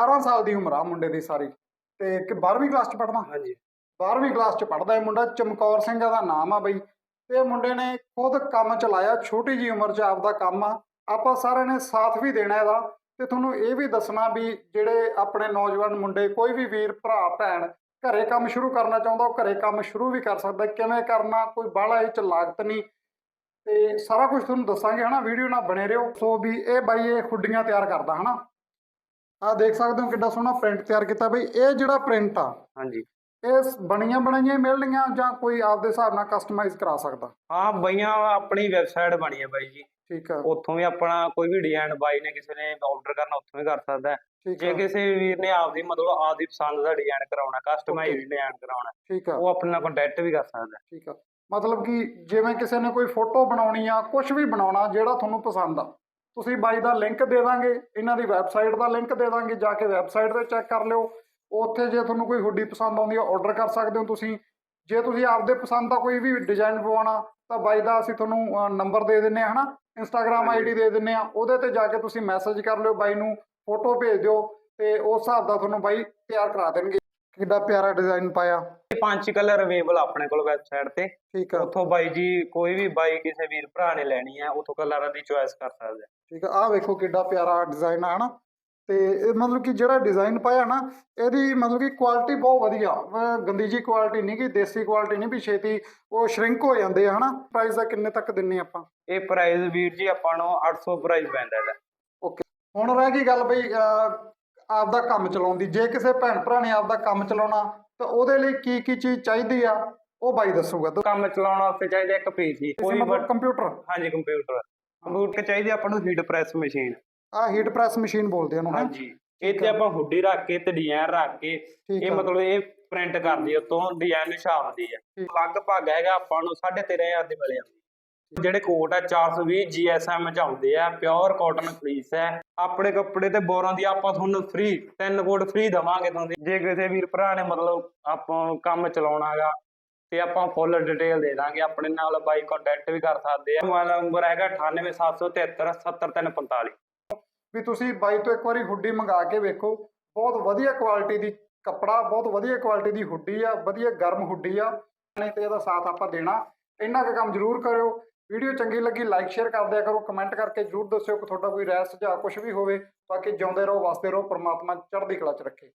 18 ਸਾਲ ਦੀ ਉਮਰ ਆ ਮੁੰਡੇ ਦੀ ਸਾਰੀ ਤੇ ਕਿ 12ਵੀਂ ਕਲਾਸ ਚ ਪੜਦਾ ਹਾਂਜੀ। 12ਵੀਂ ਕਲਾਸ ਚ ਪੜਦਾ ਇਹ ਮੁੰਡਾ ਚਮਕੌਰ ਸਿੰਘ ਦਾ ਨਾਮ ਆ ਬਈ। ਤੇ ਇਹ ਮੁੰਡੇ ਨੇ ਖੁਦ ਕੰਮ ਚਲਾਇਆ ਛੋਟੀ ਜੀ ਉਮਰ 'ਚ ਆਪਦਾ ਕੰਮ ਆ। ਆਪਾਂ ਸਾਰਿਆਂ ਨੇ ਸਾਥ ਵੀ ਦੇਣਾ ਇਹਦਾ ਤੇ ਤੁਹਾਨੂੰ ਇਹ ਵੀ ਦੱਸਣਾ ਵੀ ਜਿਹੜੇ ਆਪਣੇ ਨੌਜਵਾਨ ਮੁੰਡੇ ਕੋਈ ਵੀ ਵੀਰ ਭਰਾ ਭੈਣ ਘਰੇ ਕੰਮ ਸ਼ੁਰੂ ਕਰਨਾ ਚਾਹੁੰਦਾ ਉਹ ਘਰੇ ਕੰਮ ਸ਼ੁਰੂ ਵੀ ਕਰ ਸਕਦਾ। ਕਿਵੇਂ ਕਰਨਾ ਕੋਈ ਬਾਹਲਾ ਇਹ ਚ ਲਾਗਤ ਨਹੀਂ। ਤੇ ਸਾਰਾ ਕੁਝ ਤੁਹਾਨੂੰ ਦੱਸਾਂਗੇ ਹਨਾ ਵੀਡੀਓ ਨਾਲ ਬਣੇ ਰਹੋ। ਸੋ ਵੀ ਇਹ ਬਾਈ ਇਹ ਖੁੱਡੀਆਂ ਤਿਆਰ ਕਰਦਾ ਹਨਾ। ਆ ਦੇਖ ਸਕਦੇ ਹੋ ਕਿੱਡਾ ਸੋਹਣਾ ਪ੍ਰਿੰਟ ਤਿਆਰ ਕੀਤਾ ਬਈ ਇਹ ਜਿਹੜਾ ਪ੍ਰਿੰਟ ਆ ਹਾਂਜੀ। ਇਹ ਬਣੀਆਂ ਬਣਾਈਆਂ ਹੀ ਮਿਲਣਗੀਆਂ ਜਾਂ ਕੋਈ ਆਪਦੇ ਹਿਸਾਬ ਨਾਲ ਕਸਟਮਾਈਜ਼ ਕਰਾ ਸਕਦਾ? ਹਾਂ ਬਈਆਂ ਆਪਣੀ ਵੈਬਸਾਈਟ ਬਣੀ ਹੈ ਬਾਈ ਜੀ। ਠੀਕ ਆ। ਉੱਥੋਂ ਵੀ ਆਪਣਾ ਕੋਈ ਵੀ ਡਿਜ਼ਾਈਨ ਬਾਈ ਨੇ ਕਿਸੇ ਨੇ ਆਰਡਰ ਕਰਨਾ ਉੱਥੋਂ ਵੀ ਕਰ ਸਕਦਾ। ਹੈ। ਠੀਕ ਜੇ ਆ। ਕਿਸੇ ਵੀਰ ਨੇ ਆਪਦੀ ਮਤਲਬ ਆਪਦੀ ਪਸੰਦ ਦਾ ਡਿਜ਼ਾਈਨ ਕਰਾਉਣਾ ਕਸਟਮਾਈਜ਼ ਡਿਜ਼ਾਈਨ ਕਰਾਉਣਾ ਠੀਕ ਆ। ਉਹ ਆਪਣੇ ਨਾਲ ਕੰਟੈਕਟ ਵੀ ਕਰ ਸਕਦਾ। ਹੈ। ਠੀਕ ਆ। ਮਤਲਬ ਕਿ ਜਿਵੇਂ ਕਿਸੇ ਨੇ ਕੋਈ ਫੋਟੋ ਬਣਾਉਣੀ ਆ ਕੁਝ ਵੀ ਬਣਾਉਣਾ ਜਿਹੜਾ ਤੁਹਾਨੂੰ ਪਸੰਦ ਆ। ਤੁਸੀਂ ਬਾਈ ਦਾ ਲਿੰਕ ਦੇ ਦਾਂਗੇ ਇਹਨਾਂ ਦੀ ਵੈਬਸਾਈਟ ਦਾ ਲਿੰਕ ਦੇ ਦਾਂਗੇ ਜਾ ਕੇ ਵੈਬਸਾਈਟ ਤੇ ਚੈੱਕ ਕਰ ਲਿਓ। ਉੱਥੇ ਜੇ ਤੁਹਾਨੂੰ ਕੋਈ ਹੁੱਡੀ ਪਸੰਦ ਆਉਂਦੀ ਆ ਆਰਡਰ ਕਰ ਸਕਦੇ ਹੋ ਤੁਸੀਂ। ਜੇ ਤੁਸੀਂ ਆਪਦੇ ਪਸੰਦ ਦਾ ਕੋਈ ਵੀ ਡਿਜ਼ਾਈਨ ਪਵਾਉਣਾ ਤਾਂ ਬਾਈ ਦਾ ਅਸੀਂ ਤੁਹਾਨੂੰ ਨੰਬਰ ਦੇ ਦਿੰਨੇ ਆ ਹਨਾ? ਇੰਸਟਾਗ੍ਰam। ਆਈਡੀ ਦੇ ਦਿੰਨੇ ਆ। ਉਹਦੇ ਤੇ ਜਾ ਕੇ ਤੁਸੀਂ ਮੈਸੇਜ ਕਰ ਲਿਓ ਬਾਈ ਨੂੰ ਫੋਟੋ ਭੇਜ ਦਿਓ ਤੇ ਉਸ ਹਿਸਾਬ ਦਾ ਤੁਹਾਨੂੰ ਬਾਈ ਤਿਆਰ ਕਰਾ ਦੇਣਗੇ। ਕਿੱਡਾ ਪਿਆਰਾ ਡਿਜ਼ਾਈਨ ਪਾਇਆ? ਇਹ ਪੰਜ ਕਲਰ ਅਵੇਲੇਬਲ ਆਪਣੇ ਕੋਲ ਵੈਬਸਾਈਟ ਤੇ। ਠੀਕ ਆ। ਉੱਥੋਂ ਬਾਈ ਜੀ ਕੋਈ ਵੀ ਬਾਈ ਕਿਸੇ ਵੀਰ ਭਰਾ ਨੇ ਲੈਣੀ ਹੈ ਉੱਥੋਂ ਕਲਰਾਂ ਦੀ ਚੁਆਇਸ ਕਰ ਸਕਦਾ ਹੈ। ਠੀਕ ਆ। ਆਹ ਵੇਖੋ ਕਿੱਡਾ ਪਿਆਰਾ ਡਿਜ਼ਾਈਨ ਆ ਹਨਾ? ਤੇ ਇਹ ਮਤਲਬ ਕਿ ਜਿਹੜਾ ਡਿਜ਼ਾਈਨ ਪਾਇਆ ਨਾ ਇਹਦੀ ਮਤਲਬ ਕਿ ਕੁਆਲਿਟੀ ਬਹੁਤ ਵਧੀਆ। ਗੰਦੀ ਜੀ ਕੁਆਲਿਟੀ ਨਹੀਂ ਕਿ ਦੇਸੀ ਕੁਆਲਿਟੀ ਨਹੀਂ ਵੀ ਛੇਤੀ ਉਹ ਸ਼ਰਿੰਕ ਹੋ ਜਾਂਦੇ ਆ ਹਨਾ? ਪ੍ਰਾਈਸ ਦਾ ਕਿੰਨੇ ਤੱਕ ਦਿੰਨੇ ਆਪਾਂ? ਇਹ ਪ੍ਰਾਈਸ ਵੀਰ ਜੀ ਆਪਾਂ ਨੂੰ 800 ਪ੍ਰਾਈਸ ਪੈਂਦਾ ਇਹਦਾ। ਹੁਣ ਰਹਿ ਗਈ ਗੱਲ ਬਈ ਆਪਦਾ ਕੰਮ ਚਲਾਉਣ ਦੀ ਜੇ ਕਿਸੇ ਭੈਣ ਭਰਾ ਨੇ ਆਪਦਾ ਕੰਮ ਚਲਾਉਣਾ ਤਾਂ ਉਹਦੇ ਲਈ ਕੀ ਕੀ ਚੀਜ਼ ਚਾਹੀਦੀ ਆ ਉਹ ਬਾਈ ਦੱਸੂਗਾ। ਕੰਮ ਚਲਾਉਣ ਵਾਸਤੇ ਚਾਹੀਦਾ ਇੱਕ ਪੀਸੀ ਕੋਈ ਮਤਲਬ ਕੰਪਿਊਟਰ ਹਾਂਜੀ ਕੰਪਿਊਟਰ ਕੰਪਿਊਟਰ ਚਾਹੀਦੀ ਆਪਾਂ ਨੂੰ ਹੀਟ ਪ੍ਰੈਸ ਮਸ਼ੀਨ ਆ ਹੀਟ ਪ੍ਰੈਸ ਮਸ਼ੀਨ ਬੋਲਦੇ ਆ ਉਹਨੂੰ? ਹਾਂਜੀ। ਇਹ ਤੇ ਆਪਾਂ ਹੁੱਡੀ ਰੱਖ ਕੇ ਤੇ ਡਿਜ਼ਾਈਨ ਰੱਖ ਕੇ ਇਹ ਆ। ਮਤਲਬ ਇਹ ਪ੍ਰਿੰਟ ਕਰਦੀ ਉਤੋਂ ਡਿਜ਼ਾਈਨ ਛਾਪਦੀ ਠੀਕ। ਲਗਭਗ ਹੈਗਾ ਆਪਾਂ ਨੂੰ 13500 ਦੇ ਮਿਲੇ ਜਾਂਦੇ। ਜਿਹੜੇ ਕੋਟ ਆ 420 GSM ਚ ਆਉਂਦੇ ਆ ਪਿਓਰ ਕਾਟਨ ਫਲੀਸ ਹੈ। ਆਪਣੇ ਕੱਪੜੇ ਤੇ ਬੋਰਾਂ ਦੀ ਆਪਾਂ ਤੁਹਾਨੂੰ ਫ੍ਰੀ ਤਿੰਨ ਕੋਟ ਫ੍ਰੀ ਦਵਾਂਗੇ ਤੁਹਾਨੂੰ। ਜੇ ਕਿਸੇ ਵੀਰ ਭਰਾ ਨੇ ਮਤਲਬ ਆਪਾਂ ਕੰਮ ਚਲਾਉਣਾਗਾ ਤੇ ਆਪਾਂ ਫੁੱਲ ਡਿਟੇਲ ਦੇ ਦਾਂਗੇ, ਆਪਣੇ ਨਾਲ ਬਾਈ ਕੰਟੈਕਟ ਵੀ ਕਰ ਸਕਦੇ ਆ। ਮੋਬਾਈਲ ਨੰਬਰ ਹੈਗਾ 98773 70345 ਵੀ ਤੁਸੀਂ ਬਾਈ ਤੋਂ ਇੱਕ ਵਾਰੀ ਹੁੱਡੀ ਮੰਗਾ ਕੇ ਵੇਖੋ, ਬਹੁਤ ਵਧੀਆ ਕੁਆਲਿਟੀ ਦੀ ਕੱਪੜਾ, ਬਹੁਤ ਵਧੀਆ ਕੁਆਲਿਟੀ ਦੀ ਹੁੱਡੀ ਆ, ਵਧੀਆ ਗਰਮ ਹੁੱਡੀ ਆ। ਤੇ ਇਹਦਾ ਸਾਥ ਆਪਾਂ ਦੇਣਾ। ਇੰਨਾ ਕੁ ਕੰਮ ਜ਼ਰੂਰ ਕਰਿਓ। ਵੀਡੀਓ ਚੰਗੀ ਲੱਗੀ ਲਾਈਕ ਸ਼ੇਅਰ ਕਰ ਦਿਆ ਕਰੋ ਕਮੈਂਟ ਕਰਕੇ ਜ਼ਰੂਰ ਦੱਸਿਓ ਕਿ ਤੁਹਾਡਾ ਕੋਈ ਰਾਏ ਸੁਝਾਅ ਕੁਝ ਵੀ ਹੋਵੇ, ਤਾਂ ਕਿ ਜਿਉਂਦੇ ਰਹੋ, ਵਸਦੇ ਰਹੋ, ਪਰਮਾਤਮਾ ਚੜ੍ਹਦੀ ਕਲਾ ਚ ਰੱਖੇ।